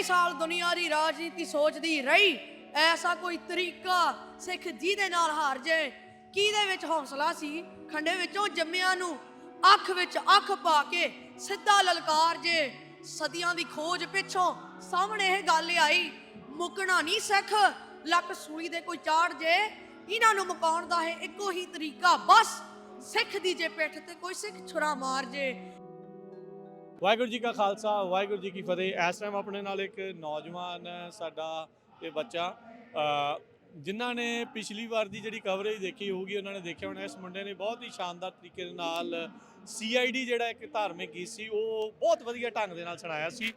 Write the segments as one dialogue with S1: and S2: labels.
S1: ਕਈ ਸਾਲ ਦੁਨੀਆ ਦੀ ਰਾਜਨੀਤੀ ਸੋਚਦੀ ਰਹੀ, ਐਸਾ ਕੋਈ ਤਰੀਕਾ ਸਿੱਖ ਜਿਹਦੇ ਨਾਲ ਹਾਰ ਜੇ ਕਿਹਦੇ ਵਿੱਚ ਹੌਸਲਾ ਸੀ? ਖੰਡੇ ਵਿੱਚੋਂ ਜੰਮਿਆਂ ਨੂੰ ਅੱਖ ਵਿੱਚ ਅੱਖ ਪਾ ਕੇ ਸਿੱਧਾ ਲਲਕਾਰ ਜੇ। ਸਦੀਆਂ ਦੀ ਖੋਜ ਪਿੱਛੋਂ ਸਾਹਮਣੇ ਇਹ ਗੱਲ ਆਈ, ਮੁਕਣਾ ਨਹੀਂ ਸਿੱਖ, ਲੱਕ ਸੂਈ ਦੇ ਕੋਈ ਚਾੜ ਜੇ। ਇਹਨਾਂ ਨੂੰ ਮੁਕਾਉਣ ਦਾ ਹੈ ਇੱਕੋ ਹੀ ਤਰੀਕਾ, ਬਸ ਸਿੱਖ ਦੀ ਜੇ ਪਿੱਠ ਤੇ ਕੋਈ ਸਿੱਖ ਛੁਰਾ ਮਾਰ ਜੇ।
S2: ਵਾਹਿਗੁਰੂ ਜੀ ਕਾ ਖਾਲਸਾ ਵਾਹਿਗੁਰੂ ਜੀ ਕੀ ਫਤਿਹ। ਇਸ ਟਾਈਮ ਆਪਣੇ ਨਾਲ ਇੱਕ ਨੌਜਵਾਨ ਸਾਡਾ ਇਹ ਬੱਚਾ ਜਿਨ੍ਹਾਂ ਨੇ ਪਿਛਲੀ ਵਾਰ ਦੀ ਜਿਹੜੀ ਕਵਰੇਜ ਦੇਖੀ ਹੋਊਗੀ ਉਹਨਾਂ ਨੇ ਦੇਖਿਆ ਹੋਣਾ ਇਸ ਮੁੰਡੇ ਨੇ ਬਹੁਤ ਹੀ ਸ਼ਾਨਦਾਰ ਤਰੀਕੇ ਦੇ ਨਾਲ ਸੀਆਈਡੀ ਜਿਹੜਾ ਇੱਕ ਧਾਰਮਿਕ ਗੀਤ ਸੀ ਉਹ ਬਹੁਤ ਵਧੀਆ ਢੰਗ ਦੇ ਨਾਲ ਸੁਣਾਇਆ ਸੀ।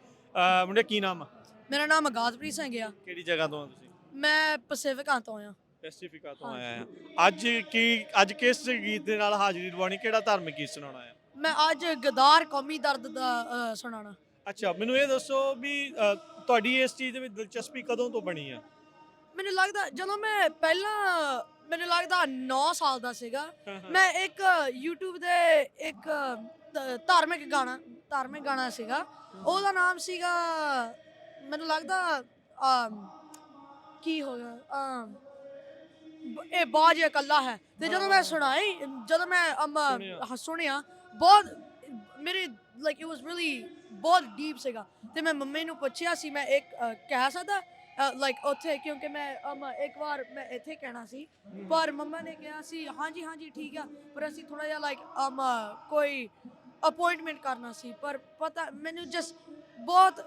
S2: ਮੁੰਡੇ ਕੀ ਨਾਮ ਆ?
S1: ਮੇਰਾ ਨਾਮ ਅਗਾਜ਼ਪ੍ਰੀਤ ਸਿੰਘ ਆ।
S2: ਕਿਹੜੀ ਜਗ੍ਹਾ ਤੋਂ ਆ ਤੁਸੀਂ?
S1: ਮੈਂ ਪੈਸੀਫਿਕਾਂ ਤੋਂ ਆ।
S2: ਪੈਸੀਫਿਕਾ ਤੋਂ
S1: ਹਾਂਜੀ।
S2: ਆਏ ਆ ਅੱਜ ਕੀ ਅੱਜ ਕਿਸ ਗੀਤ ਦੇ ਨਾਲ ਹਾਜ਼ਰੀ ਦਿਵਾਉਣੀ? ਕਿਹੜਾ ਧਾਰਮਿਕ ਗੀਤ ਸੁਣਾਉਣਾ ਹੈ
S1: ਮੈਂ ਅੱਜ ਗਦਾਰ ਕੌਮੀ ਦਰਦ ਦਾ ਅ, ਸੁਣਾਉਣਾ।
S2: ਅੱਛਾ ਮੈਨੂੰ ਇਹ ਦੱਸੋ ਵੀ ਅ, ਤੁਹਾਡੀ ਇਸ ਚੀਜ਼ ਦੇ ਵਿੱਚ ਦਿਲਚਸਪੀ ਕਦੋਂ ਤੋਂ ਬਣੀ ਆ?
S1: ਮੈਨੂੰ ਲੱਗਦਾ ਜਦੋਂ ਮੈਂ ਪਹਿਲਾਂ ਮੈਨੂੰ ਲੱਗਦਾ 9 ਸਾਲ ਦਾ ਸੀਗਾ ਮੈਂ ਇੱਕ YouTube ਦੇ ਇੱਕ ਧ- ਧਾਰਮਿਕ ਗਾਣਾ ਧਾਰਮਿਕ ਗਾਣਾ ਸੀਗਾ। ਉਹਦਾ ਨਾਮ ਸੀਗਾ ਮੈਨੂੰ ਲੱਗਦਾ ਅਮ, ਕੀ ਹੋ ਗਿਆ ਅਮ, ਬ- ਇਹ ਬਾਜ ਇਕੱਲਾ ਹੈ। ਤੇ ਜਦੋਂ ਮੈਂ ਸੁਣਾਈ ਜਦੋਂ ਮੈਂ ਅਮ,
S2: ਸੁਣਿਆ।
S1: ਹਾਂ, ਸੁਣਿਆ ਬਹੁਤ ਮੇਰੇ ਲਾਈਕ ਇਟ ਵਾਸ ਰੀਲੀ ਬਹੁਤ ਡੀਪ ਸੀਗਾ। ਤੇ ਮੈਂ ਮੰਮੀ ਨੂੰ ਪੁੱਛਿਆ ਸੀ ਮੈਂ ਇੱਕ ਅ, ਕਹਿ ਸਕਦਾ ਲਾਈਕ ਉੱਥੇ ਕਿਉਂਕਿ ਮੈਂ ਅਮ, ਇੱਕ ਵਾਰ ਮੈਂ ਇੱਥੇ ਕਹਿਣਾ ਸੀ। ਪਰ ਮੰਮਾ ਨੇ ਕਿਹਾ ਸੀ ਹਾਂਜੀ ਹਾਂਜੀ ਠੀਕ ਆ ਪਰ ਅਸੀਂ ਥੋੜਾ ਜਿਹਾ ਲਾਈਕ ਅਮ ਕੋਈ ਅਪਾਇੰਟਮੈਂਟ ਕਰਨਾ ਸੀ। ਪਰ ਪਤਾ ਮੈਨੂੰ ਜਸ ਬਹੁਤ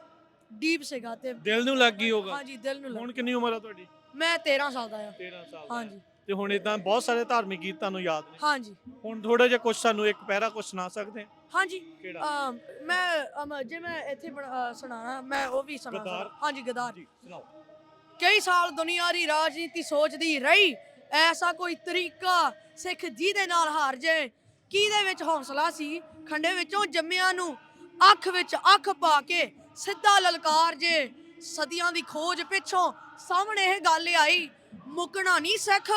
S1: ਡੀਪ ਸੀਗਾ ਤੇ
S2: ਦਿਲ ਨੂੰ ਲੱਗ ਗਈ ਹੋਗਾ
S1: ਹਾਂਜੀ ਦਿਲ ਨੂੰ
S2: ਹੁਣ ਕਿੰਨੀ ਉਮਰ ਆ ਤੁਹਾਡੀ?
S1: ਮੈਂ 13 ਸਾਲ ਦਾ ਆ।
S2: 13 ਸਾਲ ਦਾ
S1: ਹਾਂਜੀ।
S2: ਤੇ ਹੁਣ ਇਦਾਂ ਬਹੁਤ ਸਾਰੇ ਧਾਰਮਿਕ ਗੀਤ ਤੁਹਾਨੂੰ ਯਾਦ ਨੇ।
S1: ਹਾਂਜੀ।
S2: ਹੁਣ ਥੋੜਾ ਜਿਹਾ ਕੁਝ ਸਾਨੂੰ ਇੱਕ ਪੈਰਾ ਕੁਝ ਸੁਣਾ ਸਕਦੇ ਆ?
S1: ਹਾਂਜੀ।
S2: ਕਿਹੜਾ?
S1: ਅਮ, ਮੈਂ ਅਮ, ਜੇ ਮੈਂ ਇੱਥੇ ਬਣ- ਅ, ਸੁਣਾਣਾ ਮੈਂ ਉਹ ਵੀ ਸੁਣਾ
S2: ਗਦਾਰ?
S1: ਸਕਦਾ। ਹਾਂਜੀ ਗਦਾਰ।
S2: ਜੀ ਸੁਣਾਓ।
S1: ਕਈ ਸਾਲ ਦੁਨੀਆ ਦੀ ਰਾਜਨੀਤੀ ਸੋਚਦੀ ਰਹੀ। ਐਸਾ ਕੋਈ ਤਰੀਕਾ ਸਿੱਖ ਜਿਹਦੇ ਨਾਲ ਹਾਰ ਜੇ ਕਿਹਦੇ ਵਿੱਚ ਹੌਸਲਾ ਸੀ? ਖੰਡੇ ਵਿੱਚੋਂ ਜੰਮਿਆਂ ਨੂੰ ਅੱਖ ਵਿੱਚ ਅੱਖ ਪਾ ਕੇ ਸਿੱਧਾ ਲਲਕਾਰ ਜੇ। ਸਦੀਆਂ ਦੀ ਖੋਜ ਪਿੱਛੋਂ ਸਾਹਮਣੇ ਇਹ ਗੱਲ ਆਈ, ਮੁਕਣਾ ਨਹੀਂ ਸਿੱਖ,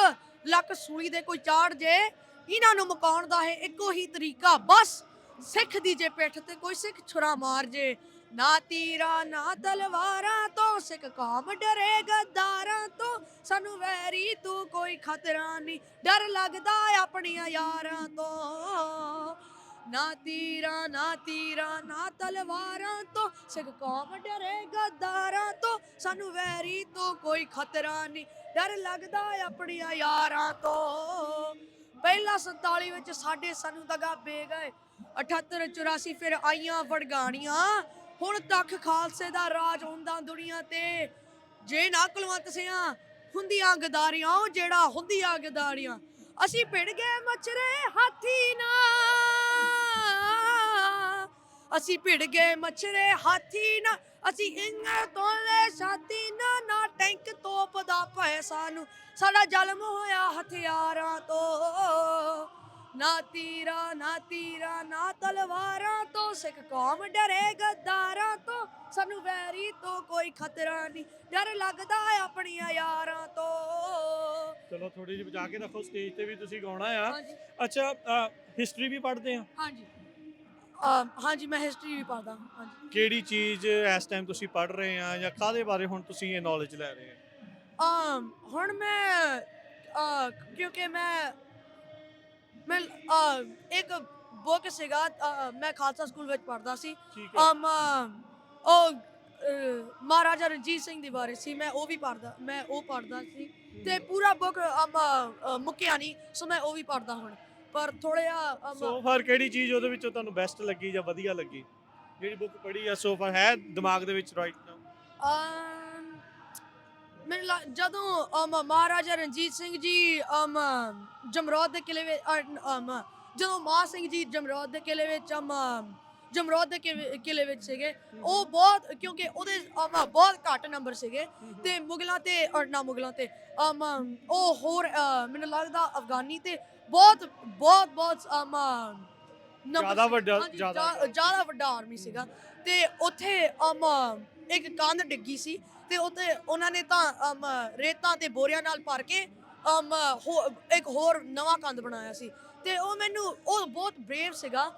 S1: ਲੱਕ ਸੂਈ ਦੇ ਕੋਈ ਚਾੜ ਜੇ, ਇਹਨਾਂ ਨੂੰ ਮੁਕਾਉਣ ਦਾ ਹੈ ਇੱਕੋ ਹੀ ਤਰੀਕਾ, ਬਸ ਸਿੱਖ ਦੀ ਜੇ ਪਿੱਠ ਤੇ ਕੋਈ ਸਿੱਖ ਛੁਰਾ ਮਾਰ ਜੇ, ਨਾ ਤੀਰਾ, ਨਾ ਤਲਵਾਰਾਂ ਤੋਂ ਸਿੱਖ ਕਾਮ ਡਰੇ ਗੱਦਾਰਾਂ ਤੋਂ, ਸਾਨੂੰ ਵੈਰੀ ਤੂੰ ਕੋਈ ਖਤਰਾ ਨਹੀਂ ਡਰ ਲੱਗਦਾ ਆਪਣੀਆਂ ਯਾਰਾਂ ਤੋਂ। ਨਾ ਤੀਰਾ, ਨਾ ਤੀਰਾਂ, ਨਾ ਤਲਵਾਰਾਂ ਤੋਂ। ਸਿੱਖ ਕੌਮ ਡਰੇ ਗੱਦਾਰਾਂ ਤੋਂ। ਸਾਨੂੰ ਵੈਰੀ ਤੋਂ ਕੋਈ ਖਤਰਾ ਨਹੀਂ। ਡਰ ਲੱਗਦਾ ਆਪਣੀਆਂ ਯਾਰਾਂ ਤੋਂ। ਪਹਿਲਾ 47 ਵਿੱਚ ਸਾਡੇ ਸਾਨੂੰ ਦਗਾ ਪੇ ਗਏ। 78 84 ਫਿਰ ਆਈਆਂ ਵੜਗਾਣੀਆਂ। ਹੁਣ ਤੱਕ ਖਾਲਸੇ ਦਾ ਰਾਜ ਹੁੰਦਾ ਦੁਨੀਆ ਤੇ। ਜੇ ਨਾ ਕੁਲਵੰਤ ਸਿਆਂ, ਹੁੰਦੀਆਂ ਗਦਾਰੀਆਂ, ਉਹ ਜਿਹੜਾ ਹੁੰਦੀਆਂ ਗਦਾਰੀਆਂ। ਅਸੀਂ ਭਿੜ ਗਏ ਮਚਰੇ ਹਾਥੀ ਨਾ ਅਸੀਂ ਭਿੜ ਗਏ ਮਛਰੇ ਹਾਥੀ ਨਾ ਅਸੀਂ ਇੰਗਰ ਤੋਲੇ ਛਾਤੀ ਨਾ ਨਾ ਟੈਂਕ ਤੋਪ ਦਾ ਭੈ ਸਾਨੂੰ। ਸਾਡਾ ਜਨਮ ਹੋਇਆ ਹਥਿਆਰਾਂ ਤੋਂ। ਨਾ ਤੀਰਾ ਨਾ ਤੀਰਾ ਨਾ ਤਲਵਾਰਾਂ ਤੋਂ। ਸਿੱਖ ਕੌਮ ਡਰੇ ਗੱਦਾਰਾਂ ਤੋਂ। ਸਾਨੂੰ ਵੈਰੀ ਤੋਂ ਕੋਈ ਖਤਰਾ ਨਹੀਂ। ਡਰ ਲੱਗਦਾ ਆਪਣੀਆਂ ਯਾਰਾਂ ਤੋਂ।
S2: ਚਲੋ ਥੋੜੀ ਜਿਹੀ ਬਚਾ ਕੇ ਰੱਖੋ। ਸਟੇਜ ਤੇ ਵੀ ਤੁਸੀਂ ਗਾਉਣਾ ਆ।
S1: ਹਾਂਜੀ।
S2: ਅੱਛਾ ਹਿਸਟਰੀ ਵੀ ਪੜ੍ਹਦੇ ਆ।
S1: ਹਾਂਜੀ। ਹਾਂਜੀ ਮੈਂ ਹਿਸਟਰੀ ਵੀ ਪੜ੍ਹਦਾ ਹਾਂਜੀ।
S2: ਕਿਹੜੀ ਚੀਜ਼ ਇਸ ਟਾਈਮ ਤੁਸੀਂ ਪੜ੍ਹ ਰਹੇ ਆ ਜਾਂ ਕਾਦੇ ਬਾਰੇ ਹੁਣ ਤੁਸੀਂ ਇਹ ਨੌਲੇਜ ਲੈ ਰਹੇ ਆ?
S1: ਹੁਣ ਮੈਂ ਅਹ, ਕਿਉਂਕਿ ਮੈਂ ਮੈਂ ਅਹ, ਇੱਕ ਬੁੱਕ ਸੀਗਾ ਅਹ, ਮੈਂ ਖਾਲਸਾ ਸਕੂਲ ਵਿੱਚ ਪੜ੍ਹਦਾ ਸੀ।
S2: ਠੀਕ ਹੈ।
S1: ਅਮ ਉਹ ਅਹ, ਮਹਾਰਾਜਾ ਰਣਜੀਤ ਸਿੰਘ ਦੇ ਬਾਰੇ ਸੀ ਮੈਂ ਉਹ ਵੀ ਪੜ੍ਹਦਾ ਮੈਂ ਉਹ ਪੜ੍ਹਦਾ ਸੀ। ਤੇ ਪੂਰਾ ਬੁੱਕ ਅਮ ਅਹ, ਮੁੱਕਿਆ ਨਹੀਂ ਸੋ ਮੈਂ ਉਹ ਵੀ ਪੜ੍ਹਦਾ ਹੁਣ। ਪਰ ਥੋੜ੍ਹਾ
S2: ਸੋ ਫਾਰ ਕਿਹੜੀ ਚੀਜ਼ ਉਹਦੇ ਵਿੱਚੋਂ ਤੁਹਾਨੂੰ ਬੈਸਟ ਲੱਗੀ ਜਾਂ ਵਧੀਆ ਲੱਗੀ? ਜਿਹੜੀ ਬੁੱਕ ਪੜ੍ਹੀ ਆ ਸੋ ਫਾਰ ਹੈ ਦਿਮਾਗ ਦੇ ਵਿੱਚ ਰਾਈਟ ਨਾਓ
S1: ਮੈਨੂੰ ਜਦੋਂ ਅਮ ਮਹਾਰਾਜਾ ਰਣਜੀਤ ਸਿੰਘ ਜੀ ਅਮ ਜਮਰੌਦ ਦੇ ਕਿਲੇ ਵਿੱਚ ਅ, ਅਮ ਜਦੋਂ ਮਾਹ ਸਿੰਘ ਜੀ ਜਮਰੌਦ ਦੇ ਕਿਲੇ ਵਿੱਚ ਅਮ ਜਮਰੌਦ ਦੇ ਕਿਲੇ ਕਿਲੇ ਵਿੱਚ ਸੀਗੇ ਉਹ ਬਹੁਤ ਕਿਉਂਕਿ ਉਹਦੇ ਅਮ ਬਹੁਤ ਘੱਟ ਨੰਬਰ ਸੀਗੇ ਤੇ ਮੁਗਲਾਂ ਤੇ ਨਾ ਮੁਗਲਾਂ ਤੇ ਅਮ ਉਹ ਹੋਰ ਅ, ਮੈਨੂੰ ਲੱਗਦਾ ਅਫਗਾਨੀ ਤੇ ਬਹੁਤ ਬਹੁਤ ਬਹੁਤ number
S2: ਜ਼ਿਆਦਾ। ਵੱਡਾ- ਜ਼ਿਆਦਾ
S1: ਜ਼ਿਆ- ਜ਼ਿਆਦਾ ਵੱਡਾ ਆਰਮੀ ਸੀਗਾ। ਤੇ ਉੱਥੇ ਅਮ ਇੱਕ ਕੰਧ ਡਿੱਗੀ ਸੀ। ਤੇ ਉੱਥੇ ਉਹਨਾਂ ਨੇ ਤਾਂ ਅਮ ਰੇਤਾਂ ਤੇ ਬੋਰੀਆਂ ਨਾਲ ਭਰ ਕੇ ਅਮ ਹੋ- ਇੱਕ ਹੋਰ ਨਵਾਂ ਕੰਧ ਬਣਾਇਆ ਸੀ। ਤੇ ਉਹ ਮੈਨੂੰ ਉਹ ਬਹੁਤ ਬ੍ਰੇਵ ਸੀਗਾ।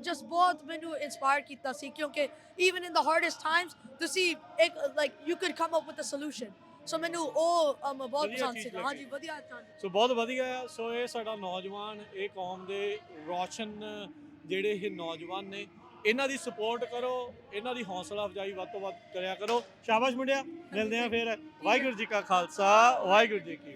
S1: ਜਸਟ ਬਹੁਤ ਮੈਨੂੰ ਇਨਸਪਾਇਰ ਕੀਤਾ ਸੀ ਕਿਉਂਕਿ ਇਵਨ ਇਨ ਦਾ ਹਾਰਡੈਸਟ ਟਾਈਮਸ ਤੁਸੀਂ ਇੱਕ like you can come up with a solution so ਮੈਨੂੰ ਉਹ ਬਹੁਤ
S2: ਵਧੀਆ
S1: ਪਸੰਦ
S2: ਚੀਜ਼
S1: ਸੀ
S2: ਲੱਗੀ।
S1: ਹਾਂਜੀ ਵਧੀਆ ਚੀਜ਼।
S2: ਸੋ ਬਹੁਤ ਵਧੀਆ। ਆ ਸੋ ਇਹ ਸਾਡਾ ਨੌਜਵਾਨ ਇਹ ਕੌਮ ਦੇ ਰੋਸ਼ਨ ਜਿਹੜੇ ਇਹ ਨੌਜਵਾਨ ਨੇ ਇਹਨਾਂ ਦੀ ਸਪੋਰਟ ਕਰੋ ਇਹਨਾਂ ਦੀ ਹੌਸਲਾ ਅਫਜ਼ਾਈ ਵੱਧ ਤੋਂ ਵੱਧ ਕਰਿਆ ਕਰੋ। ਸ਼ਾਬਾਸ਼ ਮੁੰਡਿਆ ਮਿਲਦੇ ਆ ਫਿਰ। ਵਾਹਿਗੁਰੂ ਜੀ ਕਾ ਖਾਲਸਾ ਵਾਹਿਗੁਰੂ ਜੀ ਕੀ